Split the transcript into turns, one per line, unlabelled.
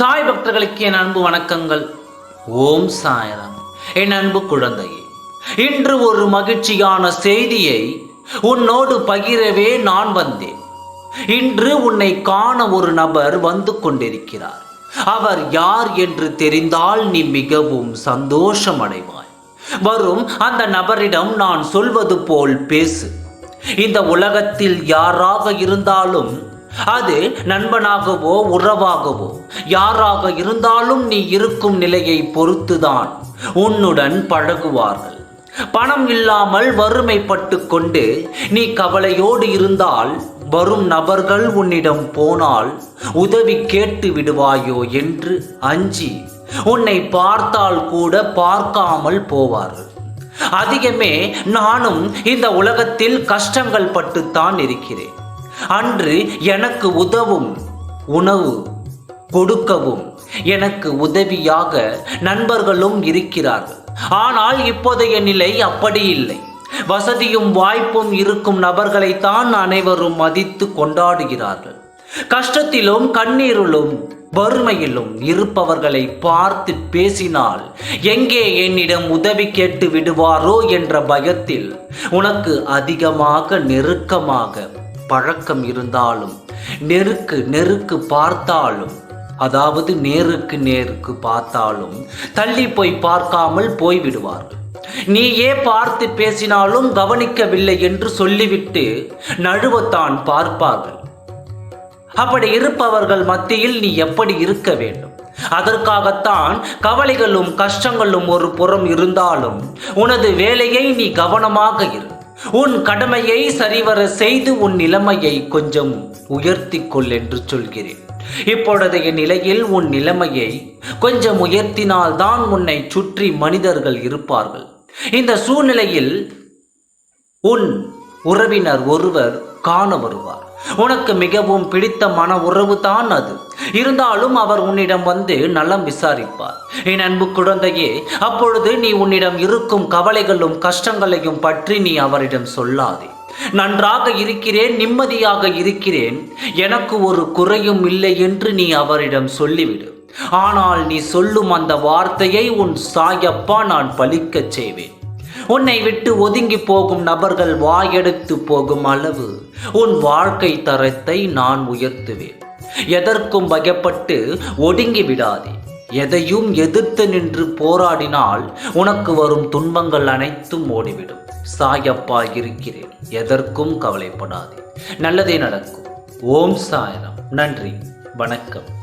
சாய் பக்தர்களுக்கு என் அன்பு வணக்கங்கள். ஓம் சாயராம். என் அன்பு குழந்தையே இன்று ஒரு மகிழ்ச்சியான செய்தியை உன்னோடு பகிரவே நான் வந்தேன். இன்று உன்னை காண ஒரு நபர் வந்து கொண்டிருக்கிறார். அவர் யார் என்று தெரிந்தால் நீ மிகவும் சந்தோஷம் அடைவாய் வரும் அந்த நபரிடம் நான் சொல்வது போல் பேசு. இந்த உலகத்தில் யாராக இருந்தாலும் அது நண்பனாகவோ உறவாகவோ. யாராக இருந்தாலும் நீ இருக்கும் நிலையை பொறுத்துதான் உன்னுடன் பழகுவார்கள். பணம் இல்லாமல் வறுமைப்பட்டு கொண்டு நீ கவலையோடு இருந்தால் வரும் நபர்கள் உன்னிடம் போனால் உதவி கேட்டு விடுவாயோ என்று அஞ்சி உன்னை பார்த்தால் கூட பார்க்காமல் போவார்கள். அதிகமே நானும் இந்த உலகத்தில் கஷ்டங்கள் பட்டுத்தான் இருக்கிறேன். அன்று எனக்கு உதவும் உணவு கொடுக்கவும் எனக்கு உதவியாக நண்பர்களும் இருக்கிறார்கள். ஆனால் இப்போதைய நிலை அப்படி இல்லை. வசதியும் வாய்ப்பும் இருக்கும் நபர்களைத்தான் அனைவரும் மதித்து கொண்டாடுகிறார்கள். கஷ்டத்திலும் கண்ணீரிலும் வறுமையிலும் இருப்பவர்களை பார்த்து பேசினால் எங்கே என்னிடம் உதவி கேட்டு விடுவாரோ? என்ற பயத்தில் உனக்கு அதிகமாக நெருக்கமாக பழக்கம் இருந்தாலும் நெருக்கு நெருக்கு பார்த்தாலும் அதாவது நேருக்கு நேருக்கு பார்த்தாலும் தள்ளி போய் பார்க்காமல் போய்விடுவார்கள். நீயே பார்த்து பேசினாலும் கவனிக்கவில்லை என்று சொல்லிவிட்டு நழுவத்தான் பார்ப்பார்கள். அப்படி இருப்பவர்கள் மத்தியில் நீ எப்படி இருக்க வேண்டும்? அதற்காகத்தான் கவலைகளும் கஷ்டங்களும் ஒரு புறம் இருந்தாலும் உனது வேலையை நீ கவனமாக இரு. உன் கடமையை சரிவர செய்து உன் நிலைமையை கொஞ்சம் உயர்த்தி கொள் என்று சொல்கிறேன். இப்பொழுதைய நிலையில் உன் நிலைமையை கொஞ்சம் உயர்த்தினால்தான் உன்னை சுற்றி மனிதர்கள் இருப்பார்கள். இந்த சூழ்நிலையில் உன் உறவினர் ஒருவர் காண வருவார். உனக்கு மிகவும் பிடித்த மன உறவு தான் அது. இருந்தாலும் அவர் உன்னிடம் வந்து நலம் விசாரிப்பார். என் அன்பு குழந்தையே அப்பொழுது நீ உன்னிடம் இருக்கும் கவலைகளும் கஷ்டங்களையும் பற்றி நீ அவரிடம் சொல்லாதே. நன்றாக இருக்கிறேன் நிம்மதியாக இருக்கிறேன். எனக்கு ஒரு குறையும் இல்லை என்று நீ அவரிடம் சொல்லிவிடு. ஆனால் நீ சொல்லும் அந்த வார்த்தையை உன் சாயப்பா நான் பலிக்கச் செய்வேன். உன்னை விட்டு ஒதுங்கி போகும் நபர்கள் வாயெடுத்து போகும் அளவு உன் வாழ்க்கை தரத்தை நான் உயர்த்துவேன். எதற்கும் வகைப்பட்டு ஒடுங்கி விடாதே. எதையும் எதிர்த்து நின்று போராடினால் உனக்கு வரும் துன்பங்கள் அனைத்தும் ஓடிவிடும். சாயப்பா இருக்கிறேன். எதற்கும் கவலைப்படாதே. நல்லதே நடக்கும். ஓம் சாயனம் நன்றி. வணக்கம்.